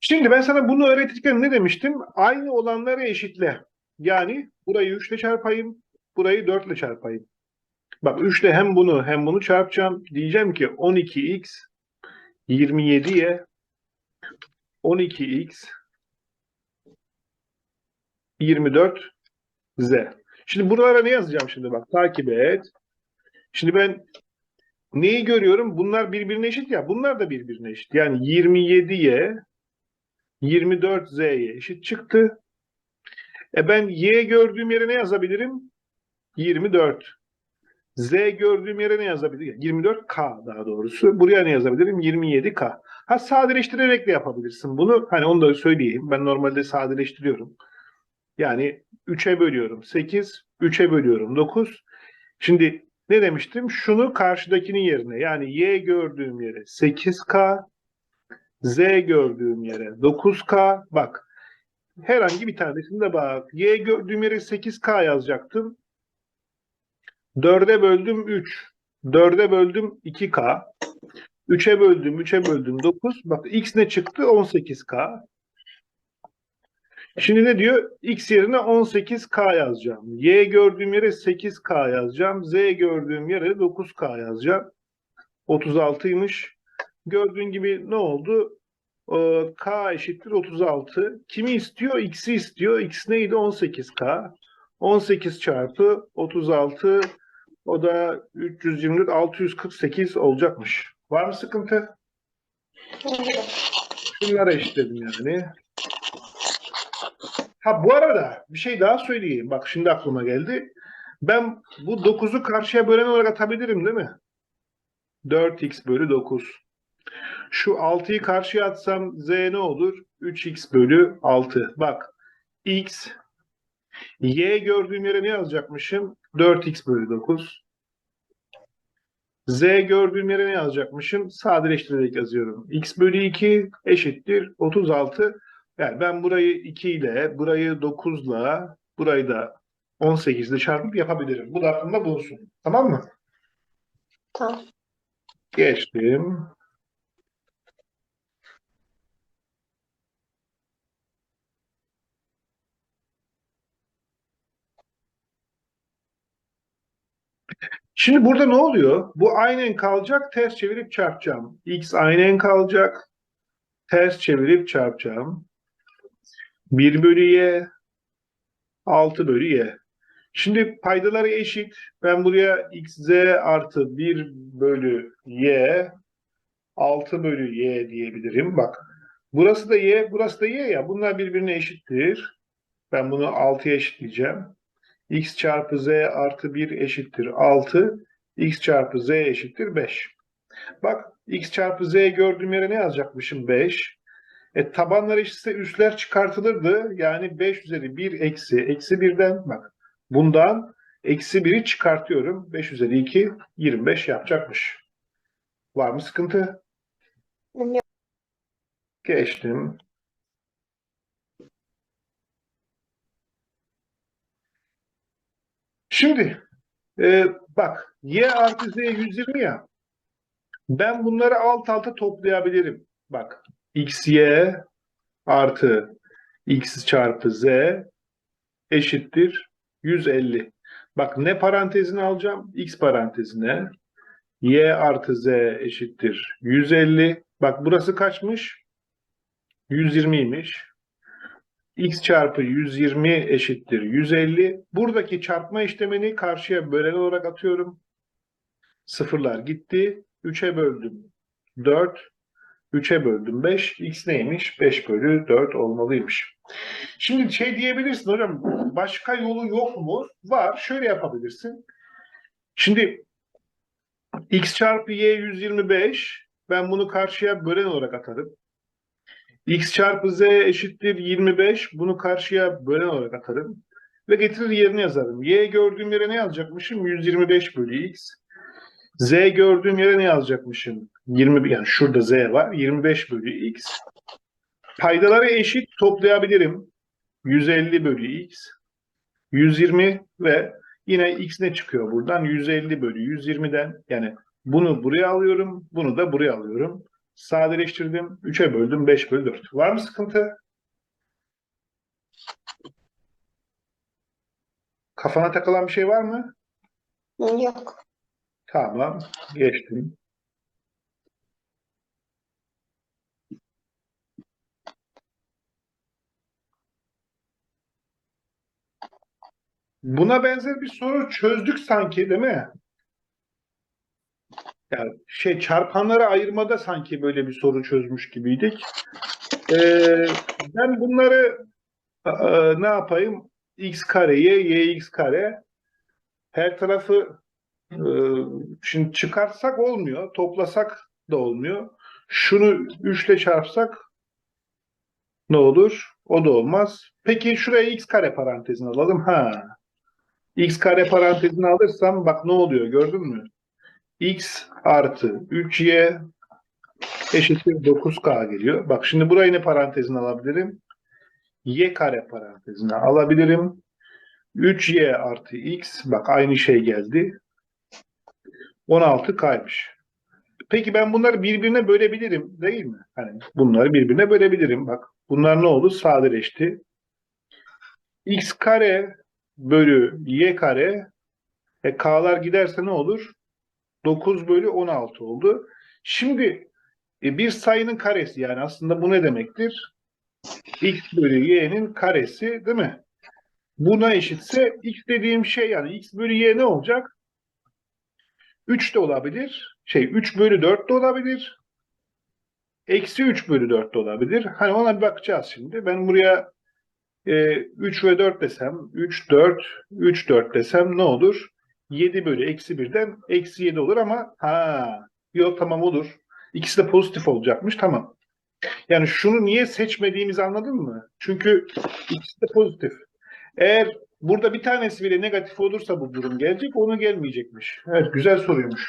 Şimdi ben sana bunu öğretirken ne demiştim? Aynı olanları eşitle. Yani burayı 3 ile çarpayım, burayı 4 ile çarpayım. Bak 3 ile hem bunu hem bunu çarpacağım. Diyeceğim ki 12x 27'ye 12x 24 z. Şimdi buralara ne yazacağım şimdi bak takip et. Şimdi ben neyi görüyorum? Bunlar birbirine eşit ya. Bunlar da birbirine eşit. Yani 27'ye 24 z'ye eşit çıktı. E ben y gördüğüm yere ne yazabilirim? 24. Z gördüğüm yere ne yazabilirim? 24K daha doğrusu. Buraya ne yazabilirim? 27K. Ha sadeleştirerek de yapabilirsin bunu. Hani onu da söyleyeyim. Ben normalde sadeleştiriyorum. Yani 3'e bölüyorum 8, 3'e bölüyorum 9. Şimdi ne demiştim? Şunu karşıdakinin yerine yani y gördüğüm yere 8K, z gördüğüm yere 9K. Bak herhangi bir tanesinde bak. Y gördüğüm yere 8K yazacaktım. 4'e böldüm 3. 4'e böldüm 2K. 3'e böldüm 3'e böldüm 9. Bak x ne çıktı? 18K. Şimdi ne diyor? X yerine 18K yazacağım. Y gördüğüm yere 8K yazacağım. Z gördüğüm yere 9K yazacağım. 36'ymış. Gördüğün gibi ne oldu? Ee, K eşittir 36. Kimi istiyor? X'i istiyor. X neydi? 18K. 18 çarpı 36 o da 324 648 olacakmış. Var mı sıkıntı? Şunlara eşitledim yani. Ha bu arada bir şey daha söyleyeyim. Bak şimdi aklıma geldi. Ben bu 9'u karşıya bölen olarak atabilirim değil mi? 4x bölü 9. Şu 6'yı karşıya atsam z ne olur? 3x bölü 6. Bak x y gördüğüm yere ne yazacakmışım? 4x bölü 9. Z gördüğüm yere ne yazacakmışım? Sadeleştirerek yazıyorum. x bölü 2 eşittir 36. Yani ben burayı 2 ile, burayı 9 ile, burayı da 18 ile çarpıp yapabilirim. Bu da aklımda bulunsun. Tamam mı? Tamam. Geçtim. Şimdi burada ne oluyor? Bu aynen kalacak, ters çevirip çarpacağım. X aynen kalacak, ters çevirip çarpacağım. 1 bölü y, 6 bölü y. Şimdi paydaları eşit. Ben buraya x, z artı 1 bölü y, 6 bölü y diyebilirim. Bak, burası da y, burası da y ya. Bunlar birbirine eşittir. Ben bunu 6'ya eşitleyeceğim. X çarpı z artı 1 eşittir 6. x çarpı z eşittir 5. Bak, x çarpı z gördüğüm yere ne yazacakmışım? 5. E, tabanlar eşitse üstler çıkartılırdı. Yani 5 üzeri 1 eksi, eksi 1'den bak. Bundan eksi 1'i çıkartıyorum. 5 üzeri 2, 25 yapacakmış. Var mı sıkıntı? Yok. Geçtim. Şimdi e, bak y artı z 120 ya. Ben bunları alt alta toplayabilirim. Bak xy artı x çarpı z eşittir 150. Bak ne parantezini alacağım? X parantezine. Y artı Z eşittir 150. Bak burası kaçmış? 120'ymiş. X çarpı 120 eşittir 150. Buradaki çarpma işlemini karşıya bölen olarak atıyorum. Sıfırlar gitti. 3'e böldüm 4. 3'e böldüm 5. X neymiş? 5 bölü 4 olmalıymış. Şimdi şey diyebilirsin hocam başka yolu yok mu? Var. Şöyle yapabilirsin. Şimdi x çarpı y 125 ben bunu karşıya bölen olarak atarım. X çarpı z eşittir 25 bunu karşıya bölen olarak atarım. Ve getirir yerine yazarım. y gördüğüm yere ne yazacakmışım? 125 bölü x. z gördüğüm yere ne yazacakmışım? 20 yani şurada z var. 25 bölü x. Paydaları eşit toplayabilirim. 150 bölü x. 120 ve yine x ne çıkıyor buradan? 150 bölü 120'den yani bunu buraya alıyorum, bunu da buraya alıyorum. Sadeleştirdim. 3'e böldüm. 5 bölü 4. Var mı sıkıntı? Kafana takılan bir şey var mı? Yok. Tamam. Geçtim. Buna benzer bir soru çözdük sanki değil mi? Yani şey çarpanları ayırmada sanki böyle bir soru çözmüş gibiydik. Ee, ben bunları e, ne yapayım? x kareye y x kare her tarafı e, şimdi çıkartsak olmuyor. Toplasak da olmuyor. Şunu 3 ile çarpsak ne olur? O da olmaz. Peki şuraya x kare parantezini alalım. Ha. x kare parantezini alırsam bak ne oluyor gördün mü? X artı 3y eşittir 9k geliyor. Bak şimdi burayı ne parantezine alabilirim? y kare parantezine alabilirim. 3y artı x bak aynı şey geldi. 16 kaymış. Peki ben bunları birbirine bölebilirim değil mi? Hani bunları birbirine bölebilirim. Bak bunlar ne oldu? Sadeleşti. x kare bölü y kare e, k'lar giderse ne olur? 9 bölü 16 oldu. Şimdi e, bir sayının karesi yani aslında bu ne demektir? x bölü y'nin karesi değil mi? Buna eşitse x dediğim şey yani x bölü y ne olacak? 3 de olabilir. Şey 3 bölü 4 de olabilir. Eksi 3 bölü 4 de olabilir. Hani ona bir bakacağız şimdi. Ben buraya e, 3 ve 4 desem 3, 4, 3, 4 desem ne olur? 7 bölü eksi 1'den eksi 7 olur ama ha yok tamam olur. İkisi de pozitif olacakmış tamam. Yani şunu niye seçmediğimizi anladın mı? Çünkü ikisi de pozitif. Eğer burada bir tanesi bile negatif olursa bu durum gelecek, onu gelmeyecekmiş. Evet, güzel soruymuş.